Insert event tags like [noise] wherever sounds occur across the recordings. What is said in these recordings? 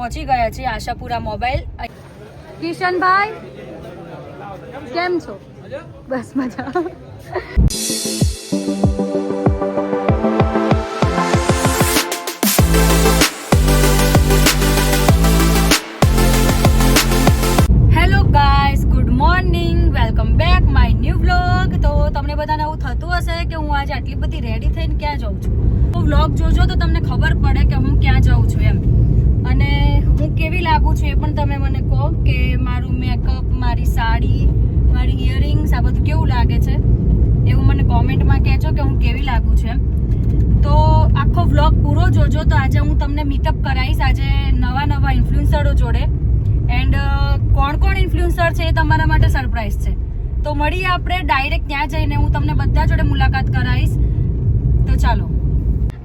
પહોંચી ગયા છીએ આશાપુરા મોબાઈલ. કિશનભાઈ, કેમ છો? બસ મજા hello guys good morning welcome back my new vlog તો તમને બધાને એવું થતું હશે કે હું આજે આટલી બધી રેડી થઈને ક્યાં જાઉં છું? હું વ્લોગ જોજો તો તમને ખબર પડે કે હું ક્યાં જાઉં છું એમ. અને હું કેવી લાગુ છું એ પણ તમે મને કહો કે મારું મેકઅપ મારી સાડી, મારી ઇયરિંગ્સ આ બધું કેવું લાગે છે? એવું મને કોમેન્ટમાં કહેજો કે હું કેવી લાગુ છું તો આખો વ્લોગ પૂરો જોજો. તો આજે હું તમને મીટઅપ કરાવીશ. આજે નવા નવા ઇન્ફ્લુઅન્સરો જોડે. એન્ડ કોણ કોણ ઇન્ફ્લુઅન્સર છે એ તમારા માટે સરપ્રાઈઝ છે? તો મળીએ આપણે. ડાયરેક્ટ ત્યાં જઈને હું તમને બધા જોડે મુલાકાત કરાવીશ. તો ચાલો.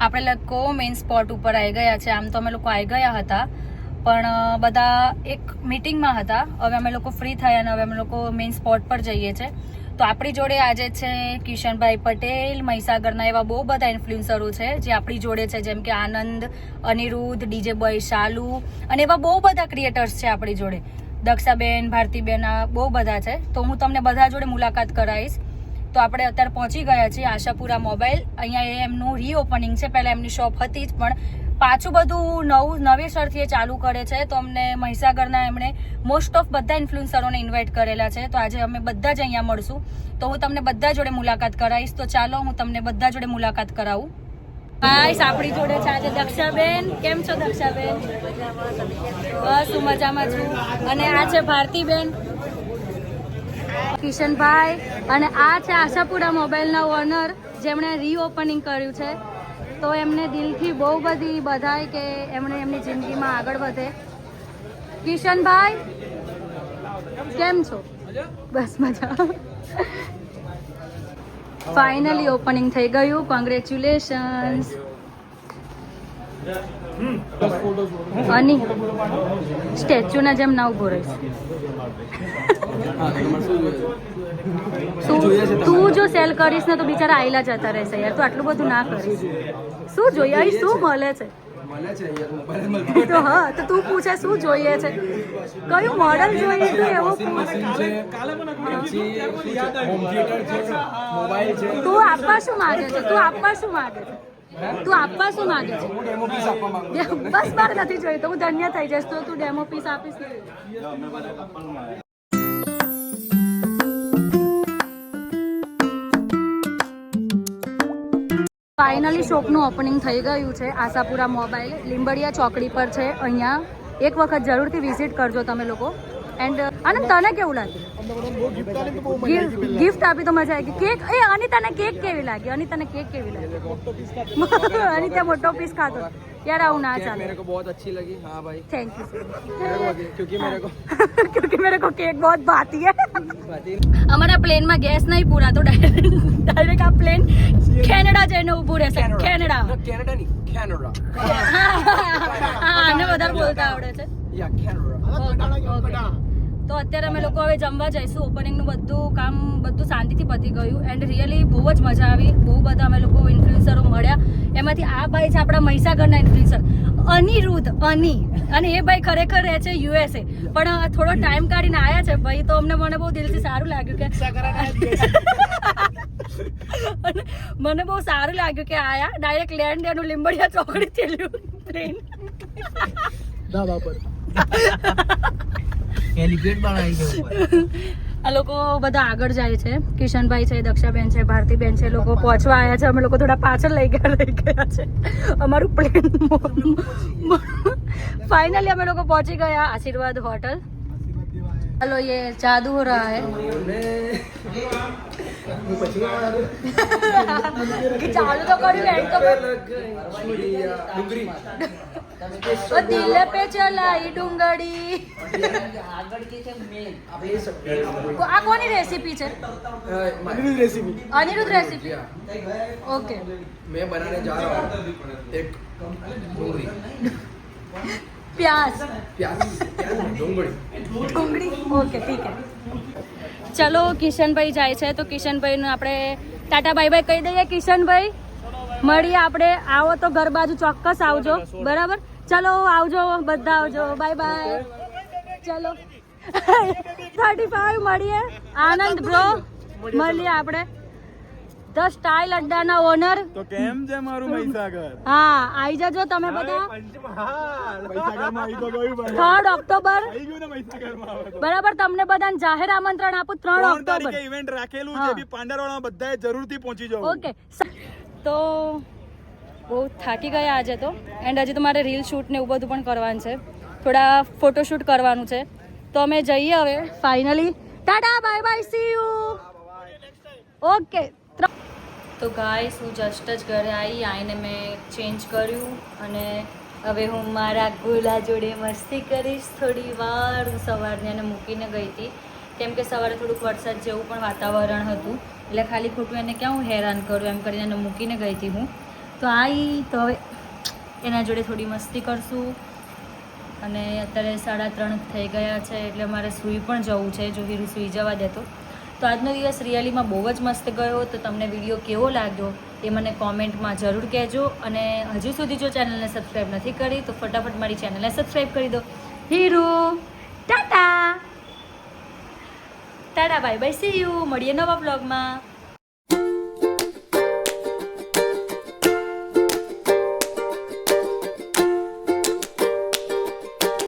આપણે લોકો મેઇન સ્પોટ ઉપર આવી ગયા છે. આમ તો અમે લોકો આવી ગયા હતા. પણ બધા એક મિટિંગમાં હતા. હવે અમે લોકો ફ્રી થયા અને હવે અમે લોકો મેઇન સ્પોટ પર જઈએ છીએ તો આપણી જોડે આજે છે કિશનભાઈ પટેલ, મહીસાગરના એવા બહુ બધા ઇન્ફ્લુએન્સરો છે, જે આપણી જોડે છે. જેમ કે આનંદ, અનિરુદ્ધ ડીજે બોય શાલુ અને એવા બહુ બધા ક્રિએટર્સ છે આપણી જોડે. દક્ષાબેન, ભારતીબેન, આ બહુ બધા છે. તો હું તમને બધા જોડે મુલાકાત કરાવીશ. તો આપણે અત્યારે પહોંચી ગયા છીએ આશાપુરા મોબાઈલ. અહીંયા એમનું રીઓપનિંગ છે. પહેલાં એમની શોપ હતી જ, પણ પાછું બધું નવું, નવેસરથી એ ચાલુ કરે છે. તો અમને મહીસાગરના એમણે મોસ્ટ ઓફ બધા ઇન્ફ્લુઅન્સરોને ઇન્વાઇટ કરેલા છે. તો આજે અમે બધા જ અહીંયા મળશું. તો હું તમને બધા જોડે મુલાકાત કરાવીશ. તો ચાલો, હું તમને બધા જોડે મુલાકાત કરાવું. ગાઈસ આપણી જોડે છે આજે દક્ષાબેન. કેમ છો દક્ષાબેન? બસ, હું મજામાં છું. અને આ છે ભારતીબેન. કિશનભાઈ અને આ છે આશાપુરા મોબાઈલના ઓનર જેમણે રીઓપનિંગ કર્યું છે. તો એમને દિલથી બહુ બધી બધાય કે એમણે એમની જિંદગીમાં આગળ વધે. કિશનભાઈ, કેમ છો? બસ મજા ફાઇનલી ઓપનિંગ થઈ ગયું. કોંગ્રેચ્યુલેશન્સ અની સ્ટેચ્યુના જેમ ના ઊભો રહીશ. તું તું જો સેલ કરીશ ને તો બિચારા આયલા જતા રહેશે યાર, તું આટલું બધું ના કરીશ. શું જોઈએ? અહીં શું મળે છે? તો હા, તો તું પૂછે શું જોઈએ છે? કયું મોડલ જોઈએ છે એવો તું આપવા શું માંગે છે? તું આપવા શું માંગે છે? તું આપવા શું માંગે છે? હું ડેમો પીસ આપવા માંગુ છું. [laughs] બસ મારે નથી જોઈ તો હું ધન્ય થઈ જઈશ તો તું ડેમો પીસ આપીશ. ફાઇનલી શોપનું ઓપનિંગ થઈ ગયું છે આશાપુરા મોબાઈલ લીંબડિયા ચોકડી પર છે. અહીંયા એક વખત જરૂરથી વિઝિટ કરજો તમે લોકો. એન્ડ અને તને કેવું લાગ્યું? ગિફ્ટ આપી તો મજા આવી ગઈ કેક એ અનિતાને કેક કેવી લાગી અનિતાને કેક કેવી લાગી અનિતા મોટો પીસ ખાતો યાર આવું ના केक ચાલે मेरे को बहुत अच्छी लगी हाँ भाई थैंक यू मेरे को भी, क्योंकि मेरे को क्योंकि मेरे को केक बहुत भाती है बाती અમારા પ્લેનમાં ગેસ નહીં પૂરા તો ડાયરેક્ટ ડાયરેક્ટ આ પ્લેન કેનેડા જઈને ઊભું રહેશે કેનેડા कैनेडा नहीं कैनेडा હા આને વધારે બોલતા આવડે છે या कैनेडा તો અત્યારે અમે લોકો હવે જમવા જઈશું. ઓપનિંગનું બધું કામ બધું શાંતિથી પતી ગયું. એન્ડ રિયલી બહુ જ મજા આવી. બહુ બધા અમે લોકો ઇન્ફ્લુએન્સરો મળ્યા. એમાંથી આ ભાઈ છે આપણા મહીસાગરના ઇન્ફ્લુએન્સર અનિરુદ્ધ અની. અને એ ભાઈ ખરેખર રહે છે યુએસએ પણ થોડો ટાઈમ કાઢીને આવ્યા છે ભાઈ તો અમને મને બહુ દિલથી સારું લાગ્યું કે મને બહુ સારું લાગ્યું કે આયા. ડાયરેક્ટ લેન્ડ એનું લીંબડિયા ચોકડી થયેલું ધાબા પર. એલિગેટ પણ આવી આ લોકો બધા આગળ જાય છે. કિશનભાઈ છે દક્ષાબેન છે ભારતીબેન છે લોકો પહોંચવા આવ્યા છે. અમે લોકો થોડા પાછળ લઈ ગયા લઈ ગયા છે. અમારું પ્લેન ફાઇનલી અમે લોકો પહોંચી ગયા. આશીર્વાદ હોટલ. હલો યે જાદુ હો. રહા હે [laughs] ચાલુ તો કર્યું એન્ડ તો ઓ દિલે પે ચલાઈ ડુંગળી આ કોની રેસીપી છે Anirudh recipe Anirudh recipe okay मैं बनाने जा रहा हूँ एक डुंगरी प्याज प्याज प्याज नहीं, डुंगरी ડુંગળી ઓકે ઠીક હે ચલો કિશનભાઈ જાય છે તો કિશનભાઈનું આપણે ટાટા બાય બાય કહી દઈએ કિશનભાઈ મળીએ આપણે આવો તો ઘર બાજુ ચોક્કસ આવજો બરાબર ચલો આવજો બધા આવજો. બાય બાય ચલો. થર્ટી ફાઈવ મળીએ. આનંદ બ્રો મળીએ આપણે. ધ સ્ટાઇલ અડ્ડાના ઓનર તો કેમ છે મારું મહીસાગર? હા આવી જજો તમે બધા. થર્ડ ઓક્ટોબર બરાબર તમને બધાને જાહેર આમંત્રણ આપું ત્રણ ઓક્ટોબર ઇવેન્ટ રાખેલું છે બી પાંડરવાળામાં બધાએ જરૂરથી પહોંચી જાવ. ઓકે તો બહુ થાકી ગયા આજે તો. એન્ડ હજી તો મારે રીલ શૂટ ને એવું બધું પણ કરવાનું છે. થોડા ફોટોશૂટ કરવાનું છે. તો અમે જઈએ હવે finally tata bye bye see you okay તો ગાઈસ હું જસ્ટ જ ઘરે આવી આવીને મેં ચેન્જ કર્યું અને હવે હું મારા ગોલા જોડે મસ્તી કરીશ. થોડી વાર હું સવારને એને મૂકીને ગઈ હતી. કેમ કે સવારે થોડુંક વરસાદ જેવું પણ વાતાવરણ હતું. એટલે ખાલી ખોટું એને ક્યાં હું હેરાન કરું, એમ કરીને એને મૂકીને ગઈ હતી હું. તો આવી તો હવે એના જોડે થોડી મસ્તી કરશું. અને અત્યારે સાડા ત્રણ થઈ ગયા છે, એટલે મારે સૂઈ પણ જવું છે, જો હીરું સૂઈ જવા દેતો તો. આજનો દિવસ રિયલીમાં બહુ જ મસ્ત ગયો, તો તમને વીડિયો કેવો લાગ્યો એ મને કોમેન્ટમાં જરૂર કહેજો. અને હજુ સુધી જો ચેનલને સબસ્ક્રાઈબ નથી કરી, તો ફટાફટ મારી ચેનલને સબસ્ક્રાઈબ કરી દો. Hero, tata. Tata, bye bye, see you. મળીએ નવા બ્લોગમાં